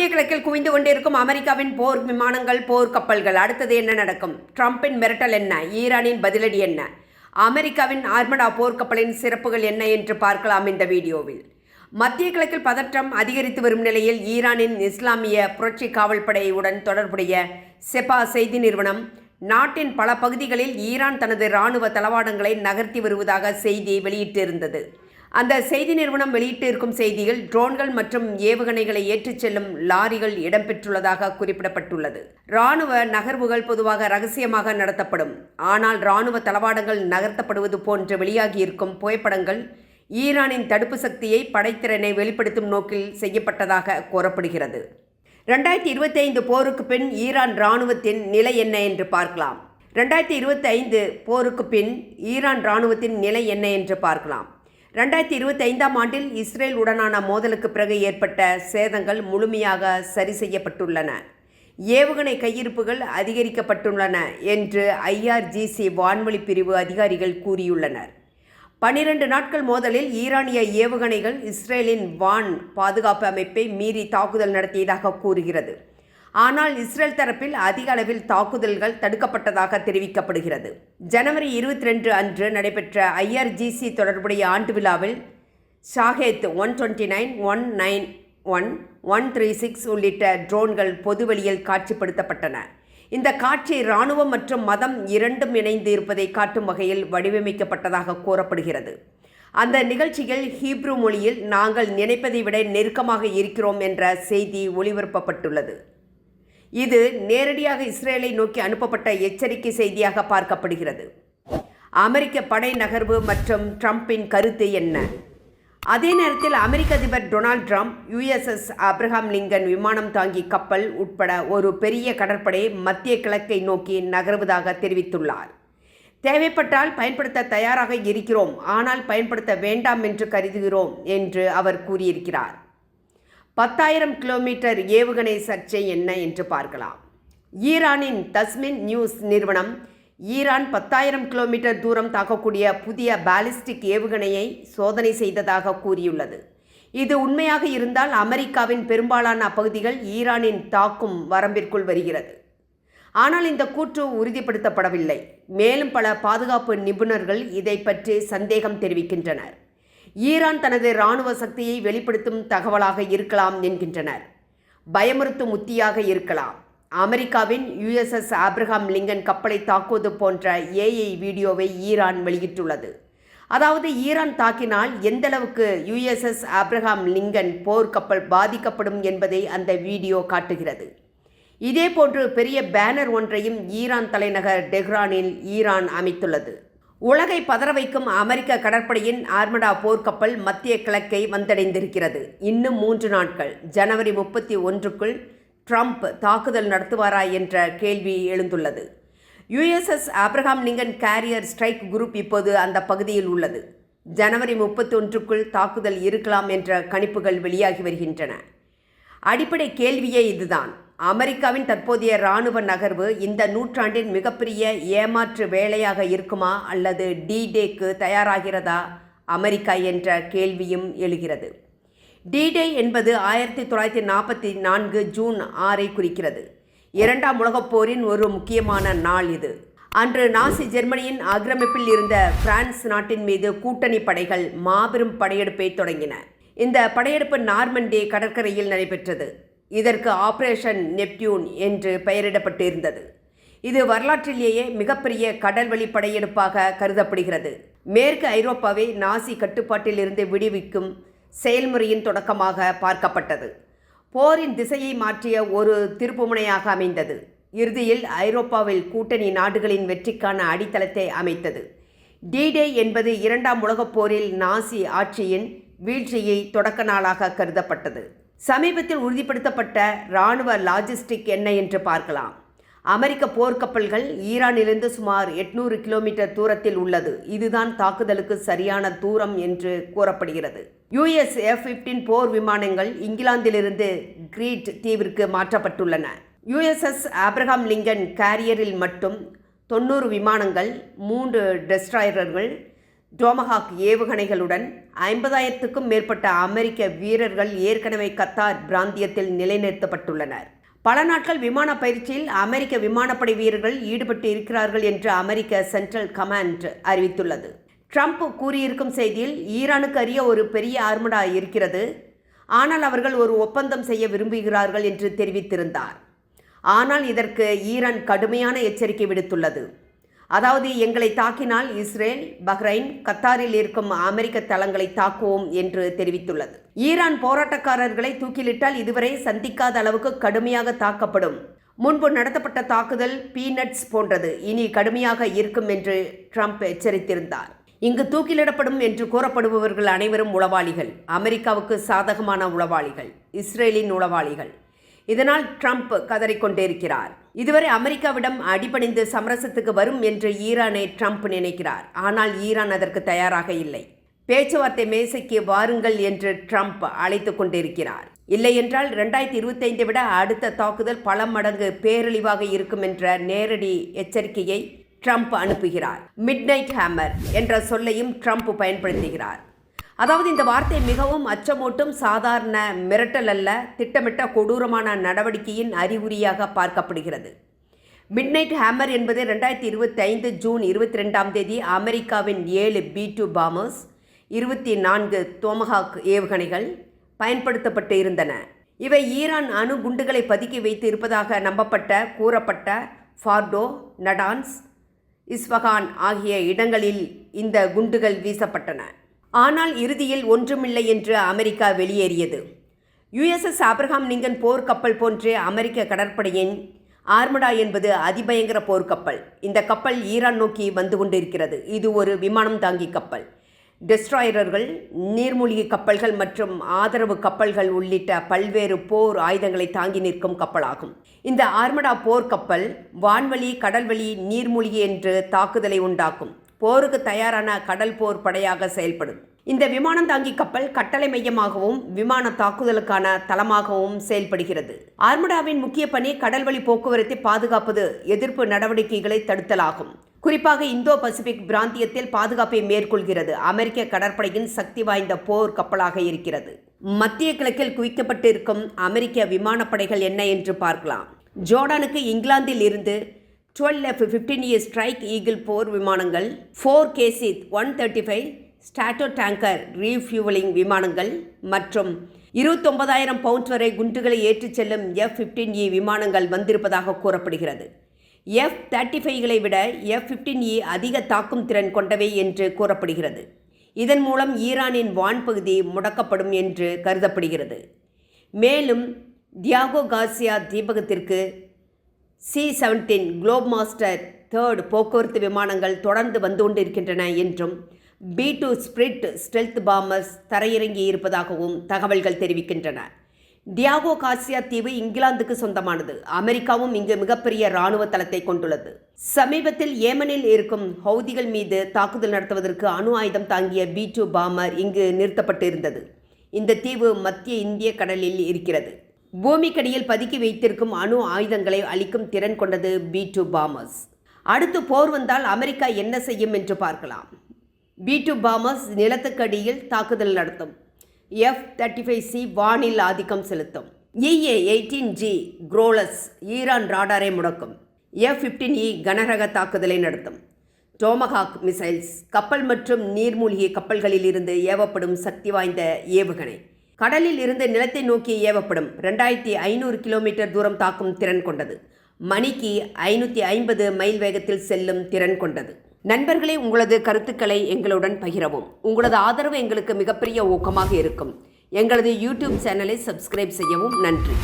மத்திய கிழக்கில் குவிந்து கொண்டிருக்கும் அமெரிக்காவின் போர் விமானங்கள் போர் கப்பல்கள். அடுத்தது என்ன நடக்கும்? ட்ரம்பின் மிரட்டல் என்ன? ஈரானின் பதிலடி என்ன? அமெரிக்காவின் ஆர்மடா போர்க்கப்பலின் சிறப்புகள் என்ன என்று பார்க்கலாம் இந்த வீடியோவில். மத்திய கிழக்கில் பதற்றம் அதிகரித்து வரும் நிலையில் ஈரானின் இஸ்லாமிய புரட்சி காவல்படையுடன் தொடர்புடைய செபா செய்தி நிறுவனம் நாட்டின் பல பகுதிகளில் ஈரான் தனது இராணுவ தளவாடங்களை நகர்த்தி வருவதாக செய்தி வெளியிட்டிருந்தது. அந்த செய்தி நிறுவனம் வெளியிட்டிருக்கும் செய்தியில் ட்ரோன்கள் மற்றும் ஏவுகணைகளை ஏற்றிச் செல்லும் லாரிகள் இடம்பெற்றுள்ளதாக குறிப்பிடப்பட்டுள்ளது. இராணுவ நகர்வுகள் பொதுவாக ரகசியமாக நடத்தப்படும். ஆனால் இராணுவ தளவாடங்கள் நகர்த்தப்படுவது போன்று வெளியாகியிருக்கும் புகைப்படங்கள் ஈரானின் தடுப்பு சக்தியை படைத்திறனை வெளிப்படுத்தும் நோக்கில் செய்யப்பட்டதாக கூறப்படுகிறது. ரெண்டாயிரத்தி இருபத்தைந்து போருக்கு பின் ஈரான் இராணுவத்தின் நிலை என்ன என்று பார்க்கலாம். ரெண்டாயிரத்தி இருபத்தைந்து போருக்கு பின் ஈரான் இராணுவத்தின் நிலை என்ன என்று பார்க்கலாம். ரெண்டாயிரத்தி இருபத்தி ஐந்தாம் ஆண்டில் இஸ்ரேல் உடனான மோதலுக்கு பிறகு ஏற்பட்ட சேதங்கள் முழுமையாக சரி செய்யப்பட்டுள்ளன. ஏவுகணை கையிருப்புகள் அதிகரிக்கப்பட்டுள்ளன என்று ஐஆர்ஜிசி வான்வழி பிரிவு அதிகாரிகள் கூறியுள்ளனர். பனிரெண்டு நாட்கள் மோதலில் ஈரானிய ஏவுகணைகள் இஸ்ரேலின் வான் பாதுகாப்பு அமைப்பை மீறி தாக்குதல் நடத்தியதாக கூறுகிறது. ஆனால் இஸ்ரேல் தரப்பில் அதிக அளவில் தாக்குதல்கள் தடுக்கப்பட்டதாக தெரிவிக்கப்படுகிறது. ஜனவரி இருபத்தி ரெண்டு அன்று நடைபெற்ற ஐஆர்ஜிசி தொடர்புடைய ஆண்டு விழாவில் Shahed one twenty nine one nine one one three six உள்ளிட்ட ட்ரோன்கள் பொதுவெளியில் காட்சிப்படுத்தப்பட்டன. இந்த காட்சி இராணுவம் மற்றும் மதம் இரண்டும் இணைந்து இருப்பதை காட்டும் வகையில் வடிவமைக்கப்பட்டதாக கூறப்படுகிறது. அந்த நிகழ்ச்சியில் ஹீப்ரு மொழியில் நாங்கள் நினைப்பதை விட நெருக்கமாக இருக்கிறோம் என்ற செய்தி ஒளிபரப்பப்பட்டுள்ளது. இது நேரடியாக இஸ்ரேலை நோக்கி அனுப்பப்பட்ட எச்சரிக்கை செய்தியாக பார்க்கப்படுகிறது. அமெரிக்க படை நகர்வு மற்றும் ட்ரம்பின் கருத்து என்ன? அதே நேரத்தில் அமெரிக்க அதிபர் Donald Trump USS Abraham Lincoln விமானம் தாங்கி கப்பல் உட்பட ஒரு பெரிய கடற்படை மத்திய கிழக்கை நோக்கி நகர்வதாக தெரிவித்துள்ளார். தேவைப்பட்டால் பயன்படுத்த தயாராக இருக்கிறோம். ஆனால் பயன்படுத்த வேண்டாம் என்று கருதுகிறோம் என்று அவர் கூறியிருக்கிறார். பத்தாயிரம் கிலோமீட்டர் ஏவுகணை சர்ச்சை என்ன என்று பார்க்கலாம். ஈரானின் தஸ்மின் நியூஸ் நிறுவனம் ஈரான் பத்தாயிரம் கிலோமீட்டர் தூரம் தாக்கக்கூடிய புதிய பாலிஸ்டிக் ஏவுகணையை சோதனை செய்ததாக கூறியுள்ளது. இது உண்மையாக இருந்தால் அமெரிக்காவின் பெரும்பாலான பகுதிகள் ஈரானின் தாக்கும் வரம்பிற்குள் வருகிறது. ஆனால் இந்த கூற்று உறுதிப்படுத்தப்படவில்லை. மேலும் பல பாதுகாப்பு நிபுணர்கள் இதை பற்றி சந்தேகம் தெரிவிக்கின்றனர். ஈரான் தனது இராணுவ சக்தியை வெளிப்படுத்தும் தகவலாக இருக்கலாம் என்கின்றனர். பயமுறுத்தும் உத்தியாக இருக்கலாம். அமெரிக்காவின் யுஎஸ்எஸ் ஆப்ரஹாம் லிங்கன் கப்பலை தாக்குவது போன்ற ஏஐ வீடியோவை ஈரான் வெளியிட்டுள்ளது. அதாவது ஈரான் தாக்கினால் எந்தளவுக்கு யுஎஸ்எஸ் ஆப்ரஹாம் லிங்கன் போர்க்கப்பல் பாதிக்கப்படும் என்பதை அந்த வீடியோ காட்டுகிறது. இதேபோன்று பெரிய பேனர் ஒன்றையும் ஈரான் தலைநகர் டெஹ்ரானில் ஈரான் அமைத்துள்ளது. உலகை பதற வைக்கும் அமெரிக்க கடற்படையின் ஆர்மடா போர்க்கப்பல் மத்திய கிழக்கை வந்தடைந்திருக்கிறது. இன்னும் மூன்று நாட்கள். ஜனவரி முப்பத்தி ஒன்றுக்குள் ட்ரம்ப் தாக்குதல் நடத்துவாரா என்ற கேள்வி எழுந்துள்ளது. USS Abraham Lincoln carrier strike group இப்போது அந்த பகுதியில் உள்ளது. ஜனவரி முப்பத்தி ஒன்றுக்குள் தாக்குதல் இருக்கலாம் என்ற கணிப்புகள் வெளியாகி வருகின்றன. அடிப்படை கேள்வியே இதுதான். அமெரிக்காவின் தற்போதைய இராணுவ நகர்வு இந்த நூற்றாண்டின் மிகப்பெரிய ஏமாற்று வேலையாக இருக்குமா அல்லது டி டேக்கு தயாராகிறதா? அமெரிக்கா என்ற கேள்வியும் எழுகிறது. டிடே என்பது ஆயிரத்தி தொள்ளாயிரத்தி நாற்பத்தி நான்கு ஜூன் ஆறை குறிக்கிறது. இரண்டாம் உலகப் போரின் ஒரு முக்கியமான நாள் இது. அன்று நாசி ஜெர்மனியின் ஆக்கிரமிப்பில் இருந்த பிரான்ஸ் நாட்டின் மீது கூட்டணி படைகள் மாபெரும் படையெடுப்பை தொடங்கின. இந்த படையெடுப்பு நார்மண்டே கடற்கரையில் நடைபெற்றது. இதற்கு ஆபரேஷன் நெப்டியூன் என்று பெயரிடப்பட்டிருந்தது. இது வரலாற்றிலேயே மிகப்பெரிய கடல்வழி படையெடுப்பாக கருதப்படுகிறது. மேற்கு ஐரோப்பாவை நாசி கட்டுப்பாட்டிலிருந்து விடுவிக்கும் செயல்முறையின் தொடக்கமாக பார்க்கப்பட்டது. போரின் திசையை மாற்றிய ஒரு திருப்புமுனையாக அமைந்தது. இறுதியில் ஐரோப்பாவில் கூட்டணி நாடுகளின் வெற்றிக்கான அடித்தளத்தை அமைத்தது. டிடே என்பது இரண்டாம் உலகப் போரில் நாசி ஆட்சியின் வீழ்ச்சியை தொடக்க நாளாக கருதப்பட்டது. சமீபத்தில் உறுதிப்படுத்தப்பட்ட இராணுவ லாஜிஸ்டிக் என்ன என்று பார்க்கலாம். அமெரிக்க போர்க்கப்பல்கள் ஈரானிலிருந்து சுமார் எட்நூறு கிலோமீட்டர் தூரத்தில் உள்ளது. இதுதான் தாக்குதலுக்கு சரியான தூரம் என்று கூறப்படுகிறது. யுஎஸ் எஃப் பிப்டீன் போர் விமானங்கள் இங்கிலாந்திலிருந்து கிரீட் தீவிற்கு மாற்றப்பட்டுள்ளன. யுஎஸ்எஸ் ஆப்ரஹாம் லிங்கன் கேரியரில் மட்டும் தொண்ணூறு விமானங்கள் மூன்று டெஸ்ட்ராயர்கள் டோமஹாக் ஏவுகணைகளுடன் ஐம்பதாயிரத்துக்கும் மேற்பட்ட அமெரிக்க வீரர்கள் ஏற்கனவே கத்தார் பிராந்தியத்தில் நிலைநிறுத்தப்பட்டுள்ளனர். பல நாட்கள் விமான பயிற்சியில் அமெரிக்க விமானப்படை வீரர்கள் ஈடுபட்டு இருக்கிறார்கள் என்று அமெரிக்க சென்ட்ரல் கமாண்ட் அறிவித்துள்ளது. ட்ரம்ப் கூறியிருக்கும் செய்தியில் ஈரானுக்கு அறிய ஒரு பெரிய ஆர்மடா இருக்கிறது. ஆனால் அவர்கள் ஒரு ஒப்பந்தம் செய்ய விரும்புகிறார்கள் என்று தெரிவித்திருந்தார். ஆனால் இதற்கு ஈரான் கடுமையான எச்சரிக்கை விடுத்துள்ளது. அதாவது எங்களை தாக்கினால் இஸ்ரேல் பஹ்ரைன் கத்தாரில் இருக்கும் அமெரிக்க தளங்களை தாக்குவோம் என்று தெரிவித்துள்ளது. ஈரான் போராட்டக்காரர்களை தூக்கிலிட்டால் இதுவரை சந்திக்காத அளவுக்கு கடுமையாக தாக்கப்படும். முன்பு நடத்தப்பட்ட தாக்குதல் பீனட்ஸ் போன்றது. இனி கடுமையாக இருக்கும் என்று ட்ரம்ப் எச்சரித்திருந்தார். இங்கு தூக்கிலிடப்படும் என்று கூறப்படுபவர்கள் அனைவரும் உளவாளிகள். அமெரிக்காவுக்கு சாதகமான உளவாளிகள். இஸ்ரேலின் உளவாளிகள். இதனால் ட்ரம்ப் கதறிக்கொண்டிருக்கிறார். இதுவரை அமெரிக்காவிடம் அடிபணிந்து சமரசத்துக்கு வரும் என்று ஈரானை ட்ரம்ப் நினைக்கிறார். ஆனால் ஈரான் அதற்கு தயாராக இல்லை. பேச்சுவார்த்தை மேசைக்கு வாருங்கள் என்று ட்ரம்ப் அழைத்து கொண்டிருக்கிறார். இல்லை என்றால் ரெண்டாயிரத்தி இருபத்தைந்தை விட அடுத்த தாக்குதல் பல மடங்கு பேரழிவாக இருக்கும் என்ற நேரடி எச்சரிக்கையை ட்ரம்ப் அனுப்புகிறார். மிட் நைட் ஹேமர் என்ற சொல்லையும் ட்ரம்ப் பயன்படுத்துகிறார். அதாவது இந்த வார்த்தை மிகவும் அச்சமூட்டும் சாதாரண மிரட்டல் அல்ல திட்டமிட்ட கொடூரமான நடவடிக்கையின் அறிகுறியாக பார்க்கப்படுகிறது. மிட்நைட் ஹேமர் என்பது ரெண்டாயிரத்தி இருபத்தி ஐந்து ஜூன் இருபத்தி ரெண்டாம் தேதி அமெரிக்காவின் ஏழு பி டூ பாமர்ஸ் இருபத்தி நான்கு தோமஹாக் ஏவுகணைகள் பயன்படுத்தப்பட்டு இருந்தன. இவை ஈரான் அணு குண்டுகளை பதுக்கி வைத்து இருப்பதாக நம்பப்பட்ட கூறப்பட்ட ஃபார்டோ நடான்ஸ் இஸ்வகான் ஆகிய இடங்களில் இந்த குண்டுகள் வீசப்பட்டன. ஆனால் இறுதியில் ஒன்றுமில்லை என்று அமெரிக்கா வெளியேறியது. யுஎஸ்எஸ் ஆப்ரஹாம் லிங்கன் போர்க்கப்பல் போன்றே அமெரிக்க கடற்படையின் ஆர்மடா என்பது அதிபயங்கர போர்க்கப்பல் இந்த கப்பல் ஈரான் நோக்கி வந்து கொண்டிருக்கிறது. இது ஒரு விமானம் தாங்கி கப்பல். டெஸ்ட்ராயரர்கள் நீர்மூழ்கி கப்பல்கள் மற்றும் ஆதரவு கப்பல்கள் உள்ளிட்ட பல்வேறு போர் ஆயுதங்களை தாங்கி நிற்கும் கப்பலாகும். இந்த ஆர்மடா போர் கப்பல் வான்வழி கடல்வழி நீர்மூழ்கி என்று தாக்குதலை உண்டாக்கும். போருக்கு தயாரான கடல் போர் படையாக செயல்படும். இந்த விமானம் தாங்கி கப்பல் கட்டளை மையமாகவும் விமான தாக்குதலுக்கான தளமாகவும் செயல்படுகிறது. ஆர்மடாவின் முக்கிய பணி கடல்வழி போக்குவரத்தை பாதுகாப்பது எதிர்ப்பு நடவடிக்கைகளை தடுத்தலாகும். குறிப்பாக இந்தோ பசிபிக் பிராந்தியத்தில் பாதுகாப்பை மேற்கொள்கிறது. அமெரிக்க கடற்படையின் சக்தி வாய்ந்த போர் கப்பலாக இருக்கிறது. மத்திய கிழக்கில் குவிக்கப்பட்டிருக்கும் அமெரிக்க விமானப்படைகள் என்ன என்று பார்க்கலாம். ஜோர்டானுக்கு இங்கிலாந்தில் இருந்து twelve F fifteen E Strike Eagle போர் விமானங்கள் four KC one thirty five Stratotanker refuelling விமானங்கள் மற்றும் இருபத்தொன்பதாயிரம் பவுண்ட் வரை குண்டுகளை ஏற்றிச் செல்லும் எஃப் ஃபிஃப்டீன் இ விமானங்கள் வந்திருப்பதாக கூறப்படுகிறது. எஃப் தேர்ட்டி ஃபைவ்களை விட எஃப் ஃபிஃப்டீன் இ அதிக தாக்கும் திறன் கொண்டவை என்று கூறப்படுகிறது. இதன் மூலம் ஈரானின் வான்பகுதி முடக்கப்படும் என்று கருதப்படுகிறது. மேலும் தியாகோ காசியா தீபகத்திற்கு C seventeen Globemaster third போக்குவரத்து விமானங்கள் தொடர்ந்து வந்து கொண்டிருக்கின்றன என்றும் B two Spirit stealth bombers தரையிறங்கி இருப்பதாகவும் தகவல்கள் தெரிவிக்கின்றன. டியாகோ காசியா தீவு இங்கிலாந்துக்கு சொந்தமானது. அமெரிக்காவும் இங்கு மிகப்பெரிய இராணுவ தளத்தை கொண்டுள்ளது. சமீபத்தில் ஏமனில் இருக்கும் ஹவுதிகள் மீது தாக்குதல் நடத்துவதற்கு அணு ஆயுதம் தாங்கிய பி டூ பாமர் இங்கு நிறுத்தப்பட்டு இருந்தது இந்த தீவு மத்திய இந்திய கடலில் இருக்கிறது. பூமிக்கடியில் பதுக்கி வைத்திருக்கும் அணு ஆயுதங்களை அளிக்கும் திறன் கொண்டது பி டூ பாமர்ஸ் அடுத்து போர் வந்தால் அமெரிக்கா என்ன செய்யும் என்று பார்க்கலாம். பி டூ பாமர்ஸ் நிலத்துக்கடியில் தாக்குதல் நடத்தும். எஃப் தேர்ட்டி ஃபைவ் சி வானில் ஆதிக்கம் செலுத்தும். EA eighteen G Growlers Iran ராடாரை முடக்கும். எஃப் ஃபிஃப்டீன் இ கனரக தாக்குதலை நடத்தும். டோமஹாக் மிசைல்ஸ் கப்பல் மற்றும் நீர்மூழ்கி கப்பல்களில் இருந்து ஏவப்படும் சக்தி வாய்ந்த ஏவுகணை. கடலில் இருந்து நிலத்தை நோக்கி ஏவப்படும் ரெண்டாயிரத்தி ஐநூறு கிலோமீட்டர் தூரம் தாக்கும் திறன் கொண்டது. மணிக்கு ஐநூற்றி ஐம்பது மைல் வேகத்தில் செல்லும் திறன் கொண்டது. நண்பர்களே உங்களது கருத்துக்களை எங்களுடன் பகிரவும். உங்களது ஆதரவு எங்களுக்கு மிகப்பெரிய ஊக்கமாக இருக்கும். எங்களது யூடியூப் சேனலை சப்ஸ்கிரைப் செய்யவும் நன்றி.